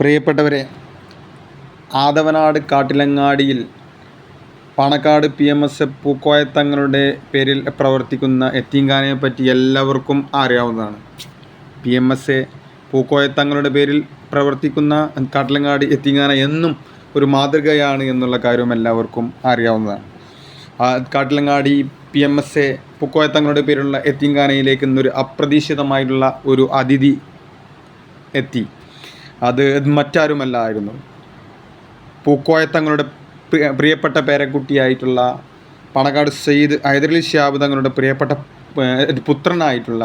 പ്രിയപ്പെട്ടവരെ Athavanad കാട്ടിലങ്ങാടിയിൽ Panakkad P M S Pookoya തങ്ങളുടെ പേരിൽ പ്രവർത്തിക്കുന്ന എത്തീങ്കാനയെ പറ്റി എല്ലാവർക്കും അറിയാവുന്നതാണ്. P M S A Pookoya തങ്ങളുടെ പേരിൽ പ്രവർത്തിക്കുന്ന കാട്ടിലങ്ങാടി എത്തീങ്കാന എന്നും ഒരു മാതൃകയാണ് എന്നുള്ള കാര്യം എല്ലാവർക്കും അറിയാവുന്നതാണ്. Kattilangadi P M S A Pookoya തങ്ങളുടെ പേരിലുള്ള എത്തീങ്കാനയിലേക്ക് ഇന്നൊരു അപ്രതീക്ഷിതമായിട്ടുള്ള ഒരു അതിഥി എത്തി. അത് മറ്റാരുമല്ലായിരുന്നു. പൂക്കോയ തങ്ങളുടെ പ്രിയപ്പെട്ട പേരക്കുട്ടിയായിട്ടുള്ള പണക്കാട് സെയ്ദ് ഹൈദരലി ഷിയാബ് തങ്ങളുടെ പ്രിയപ്പെട്ട പുത്രനായിട്ടുള്ള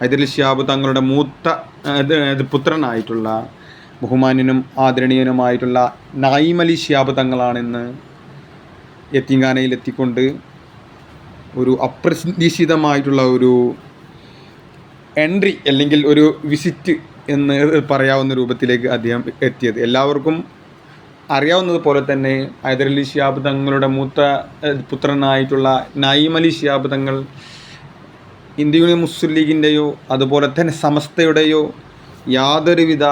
ഹൈദരലി ഷിയാബ് തങ്ങളുടെ മൂത്ത പുത്രനായിട്ടുള്ള ബഹുമാന്യനും ആദരണീയനുമായിട്ടുള്ള നായിമലി ഷിയാബ് തങ്ങളാണെന്ന് യത്തീങ്കാനയിൽ എത്തിക്കൊണ്ട് ഒരു അപ്രതീക്ഷിതമായിട്ടുള്ള ഒരു എൻട്രി അല്ലെങ്കിൽ ഒരു വിസിറ്റ് എന്ന് പറയാവുന്ന രൂപത്തിലേക്ക് അദ്ദേഹം എത്തിയത്. എല്ലാവർക്കും അറിയാവുന്നത് പോലെ തന്നെ ഹൈദരലി ഷിയാബ് തങ്ങളുടെ മൂത്ത പുത്രനായിട്ടുള്ള നയിം അലി ഷിയാബ് തങ്ങൾ ഇന്ത്യയുടെ മുസ്ലിം ലീഗിന്റെയോ അതുപോലെ തന്നെ സമസ്തയുടെയോ യാതൊരുവിധ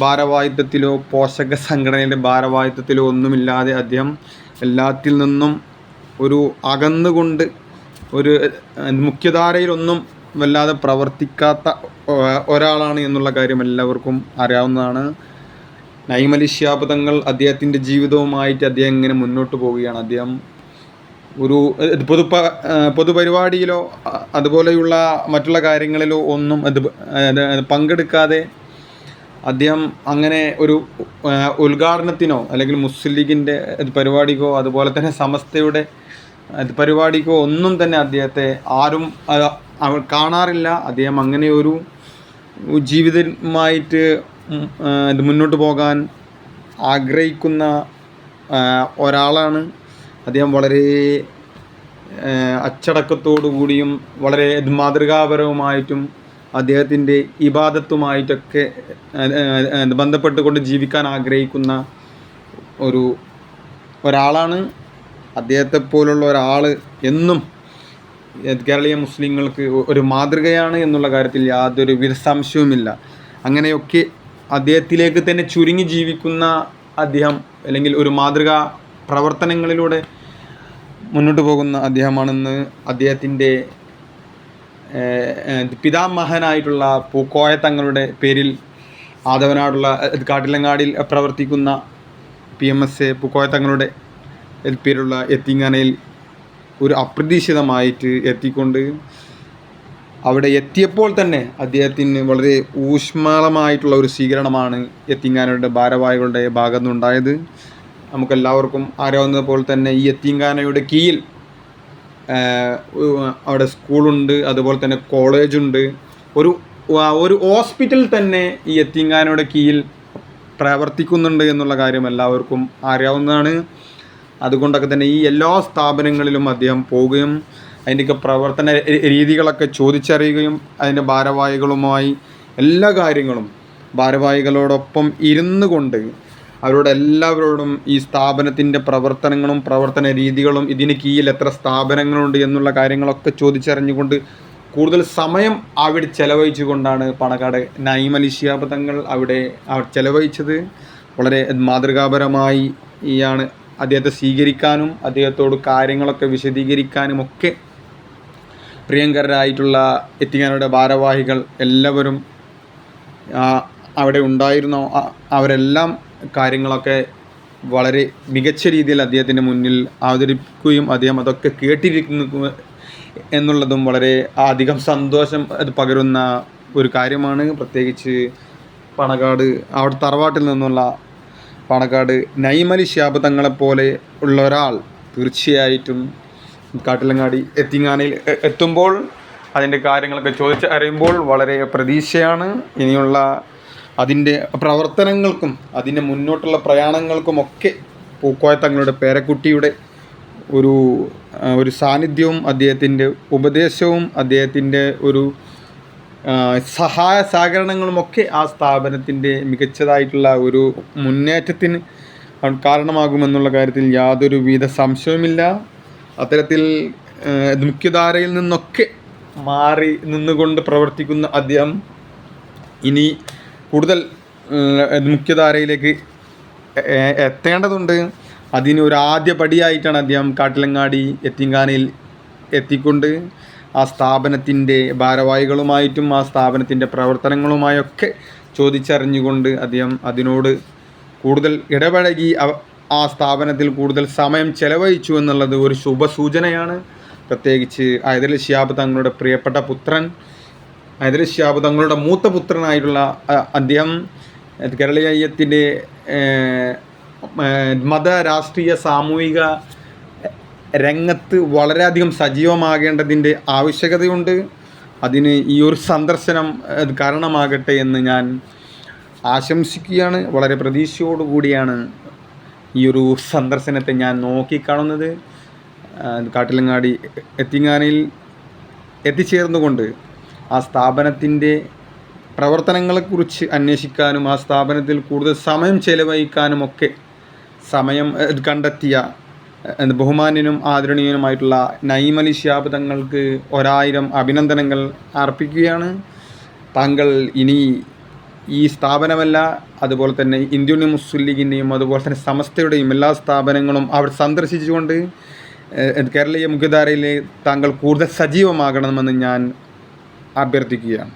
ഭാരവാഹിത്വത്തിലോ പോഷക സംഘടനയുടെ ഭാരവാഹിത്വത്തിലോ ഒന്നുമില്ലാതെ അദ്ദേഹം എല്ലാത്തിൽ നിന്നും ഒരു അകന്നുകൊണ്ട് ഒരു മുഖ്യധാരയിലൊന്നും വല്ലാതെ പ്രവർത്തിക്കാത്ത ഒരാളാണ് എന്നുള്ള കാര്യം എല്ലാവർക്കും അറിയാവുന്നതാണ്. നൈമലിശ്യാപദങ്ങൾ അദ്ദേഹത്തിന്റെ ജീവിതവുമായിട്ട് അദ്ദേഹം ഇങ്ങനെ മുന്നോട്ട് പോവുകയാണ്. അദ്ദേഹം ഒരു പൊതു പൊതുപരിപാടിയിലോ അതുപോലെയുള്ള മറ്റുള്ള കാര്യങ്ങളിലോ ഒന്നും അത് പങ്കെടുക്കാതെ അദ്ദേഹം അങ്ങനെ ഒരു ഉദ്ഘാടനത്തിനോ അല്ലെങ്കിൽ മുസ്ലിം ലീഗിന്റെ പരിപാടിക്കോ അതുപോലെ തന്നെ സമസ്തയുടെ പരിപാടിക്കോ ഒന്നും തന്നെ അദ്ദേഹത്തെ ആരും അവർ കാണാറില്ല. അദ്ദേഹം അങ്ങനെ ഒരു ജീവിതമായിട്ട് ഇത് മുന്നോട്ട് പോകാൻ ആഗ്രഹിക്കുന്ന ഒരാളാണ്. അദ്ദേഹം വളരെ കൂടിയും വളരെ മാതൃകാപരവുമായിട്ടും അദ്ദേഹത്തിന്റെ ഇബാദത്തുമായിട്ടൊക്കെ ബന്ധപ്പെട്ടുകൊണ്ട് ജീവിക്കാൻ ആഗ്രഹിക്കുന്ന ഒരു ഒരാളാണ്. അദ്ദേഹത്തെ പോലുള്ള ഒരാൾ എന്നും കേരളീയ മുസ്ലിങ്ങൾക്ക് ഒരു മാതൃകയാണ് എന്നുള്ള കാര്യത്തിൽ യാതൊരു വിധ സംശയവുമില്ല അങ്ങനെയൊക്കെ അദ്ദേഹത്തിലേക്ക് തന്നെ ചുരുങ്ങി ജീവിക്കുന്ന അദ്ദേഹം അല്ലെങ്കിൽ ഒരു മാതൃക പ്രവർത്തനങ്ങളിലൂടെ മുന്നോട്ട് പോകുന്ന അദ്ദേഹമാണെന്ന് അദ്ദേഹത്തിന്റെ പിതാമഹനായിട്ടുള്ള പൂക്കോയ തങ്ങളുടെ പേരിൽ ആദവനാടുള്ള കാട്ടിലങ്ങാടിൽ പ്രവർത്തിക്കുന്ന P M S A Pookoya തങ്ങളുടെ പേരുള്ള എത്തിങ്ങാനയിൽ ഒരു അപ്രതീക്ഷിതമായിട്ട് എത്തിക്കൊണ്ട് അവിടെ എത്തിയപ്പോൾ തന്നെ അദ്ദേഹത്തിന് വളരെ ഊഷ്മളമായിട്ടുള്ള ഒരു സ്വീകരണമാണ് എത്തിങ്കാനയുടെ ഭാരവാഹികളുടെ ഭാഗത്തു നിന്നുണ്ടായത് നമുക്കെല്ലാവർക്കും അറിയാവുന്നത് പോലെ തന്നെ ഈ എത്തിങ്കാനയുടെ കീഴിൽ അവിടെ സ്കൂളുണ്ട് അതുപോലെ തന്നെ കോളേജുണ്ട്. ഒരു ഒരു ഹോസ്പിറ്റൽ തന്നെ ഈ എത്തിങ്കാനയുടെ കീഴിൽ പ്രവർത്തിക്കുന്നുണ്ട് എന്നുള്ള കാര്യം എല്ലാവർക്കും അറിയാവുന്നതാണ്. അതുകൊണ്ടൊക്കെ തന്നെ ഈ എല്ലാ സ്ഥാപനങ്ങളിലും അദ്ദേഹം പോവുകയും അതിന്റെയൊക്കെ പ്രവർത്തന രീതികളൊക്കെ ചോദിച്ചറിയുകയും അതിന്റെ ഭാരവാഹികളുമായി എല്ലാ കാര്യങ്ങളും ഭാരവാഹികളോടൊപ്പം ഇരുന്നു കൊണ്ട് അവരോട് എല്ലാവരോടും ഈ സ്ഥാപനത്തിന്റെ പ്രവർത്തനങ്ങളും പ്രവർത്തന രീതികളും ഇതിന് കീഴിൽ എത്ര സ്ഥാപനങ്ങളുണ്ട് എന്നുള്ള കാര്യങ്ങളൊക്കെ ചോദിച്ചറിഞ്ഞുകൊണ്ട് കൂടുതൽ സമയം അവിടെ ചെലവഴിച്ചു കൊണ്ടാണ് പണക്കാട് നൈം അലി ശിഹാബ് തങ്ങൾ അവിടെ ചെലവഴിച്ചത്. വളരെ മാതൃകാപരമായി ഈയാണ് അദ്ദേഹത്തെ സ്വീകരിക്കാനും അദ്ദേഹത്തോട് കാര്യങ്ങളൊക്കെ വിശദീകരിക്കാനും ഒക്കെ പ്രിയങ്കരായിട്ടുള്ള എത്തിങ്ങാനയുടെ ഭാരവാഹികൾ എല്ലാവരും അവിടെ ഉണ്ടായിരുന്ന. അവരെല്ലാം കാര്യങ്ങളൊക്കെ വളരെ മികച്ച രീതിയിൽ അദ്ദേഹത്തിന്റെ മുന്നിൽ അവതരിപ്പിക്കുകയും അദ്ദേഹം അതൊക്കെ കേട്ടിരിക്കുന്നു എന്നുള്ളതും വളരെ അധികം സന്തോഷം അത് പകരുന്ന ഒരു കാര്യമാണ്. പ്രത്യേകിച്ച് പണക്കാട് അവിടെ തറവാട്ടിൽ നിന്നുള്ള പാണക്കാട് നൈമലി ശാബ് തങ്ങളെപ്പോലെ ഉള്ള ഒരാൾ തീർച്ചയായിട്ടും കാട്ടിലങ്ങാടി എത്തിങ്ങാനയിൽ എത്തുമ്പോൾ അതിന്റെ കാര്യങ്ങളൊക്കെ ചോദിച്ച് അറിയുമ്പോൾ വളരെ പ്രതീക്ഷയാണ്. ഇനിയുള്ള അതിന്റെ പ്രവർത്തനങ്ങൾക്കും അതിന്റെ മുന്നോട്ടുള്ള പ്രയാണങ്ങൾക്കുമൊക്കെ പൂക്കോയ തങ്ങളുടെ പേരക്കുട്ടിയുടെ ഒരു ഒരു സാന്നിധ്യവും അദ്ദേഹത്തിന്റെ ഉപദേശവും അദ്ദേഹത്തിന്റെ ഒരു സഹായ സഹകരണങ്ങളുമൊക്കെ ആ സ്ഥാപനത്തിന്റെ മികച്ചതായിട്ടുള്ള ഒരു മുന്നേറ്റത്തിന് കാരണമാകുമെന്നുള്ള കാര്യത്തിൽ യാതൊരു വിധ സംശയവുമില്ല. അത്തരത്തിൽ മുഖ്യധാരയിൽ നിന്നൊക്കെ മാറി നിന്നുകൊണ്ട് പ്രവർത്തിക്കുന്ന അദ്ദേഹം ഇനി കൂടുതൽ മുഖ്യധാരയിലേക്ക് എത്തേണ്ടതുണ്ട് അതിന് ഒരു ആദ്യ പടിയായിട്ടാണ് അദ്ദേഹം കാട്ടിലങ്ങാടി എത്തിങ്കാനയിൽ എത്തിക്കൊണ്ട് ആ സ്ഥാപനത്തിന്റെ ഭാരവാഹികളുമായിട്ടും ആ സ്ഥാപനത്തിന്റെ പ്രവർത്തനങ്ങളുമായൊക്കെ ചോദിച്ചറിഞ്ഞുകൊണ്ട് അദ്ദേഹം അതിനോട് കൂടുതൽ ഇടപഴകി ആ സ്ഥാപനത്തിൽ കൂടുതൽ സമയം ചെലവഴിച്ചു എന്നുള്ളത് ഒരു ശുഭസൂചനയാണ്. പ്രത്യേകിച്ച് ഹൈദർ ഷിയാബ് തങ്ങളുടെ പ്രിയപ്പെട്ട പുത്രൻ ഹൈദർ ഷിയാബ് തങ്ങളുടെ മൂത്ത പുത്രനായിട്ടുള്ള അദ്ദേഹം കേരളീയത്തിന്റെ മത രാഷ്ട്രീയ സാമൂഹിക രംഗത്ത് വളരെയധികം സജീവമാകേണ്ടതിന്റെ ആവശ്യകതയുണ്ട്. അതിന് ഈ ഒരു സന്ദർശനം കാരണമാകട്ടെ എന്ന് ഞാൻ ആശംസിക്കുകയാണ്. വളരെ പ്രതീക്ഷയോടുകൂടിയാണ് ഈ ഒരു സന്ദർശനത്തെ ഞാൻ നോക്കിക്കാണുന്നത്. കാട്ടിലങ്ങാടി എത്തിങ്ങാനയിൽ എത്തിച്ചേർന്നുകൊണ്ട് ആ സ്ഥാപനത്തിന്റെ പ്രവർത്തനങ്ങളെക്കുറിച്ച് അന്വേഷിക്കാനും ആ സ്ഥാപനത്തിൽ കൂടുതൽ സമയം ചെലവഴിക്കാനുമൊക്കെ സമയം കണ്ടെത്തിയ ബഹുമാന്യനും ആദരണീയനുമായിട്ടുള്ള നൈമലി ശിഹാബ് തങ്ങൾക്ക് ഒരായിരം അഭിനന്ദനങ്ങൾ അർപ്പിക്കുകയാണ്. താങ്കൾ ഇനി ഈ സ്ഥാപനമല്ല അതുപോലെ തന്നെ ഇന്ത്യൻ മുസ്ലിം ലീഗിന്റെയും അതുപോലെ തന്നെ സമസ്തയുടെയും എല്ലാ സ്ഥാപനങ്ങളും അവിടെ സന്ദർശിച്ചുകൊണ്ട് കേരളീയ മുഖ്യധാരയിൽ താങ്കൾ കൂടുതൽ സജീവമാകണമെന്ന് ഞാൻ അഭ്യർത്ഥിക്കുകയാണ്.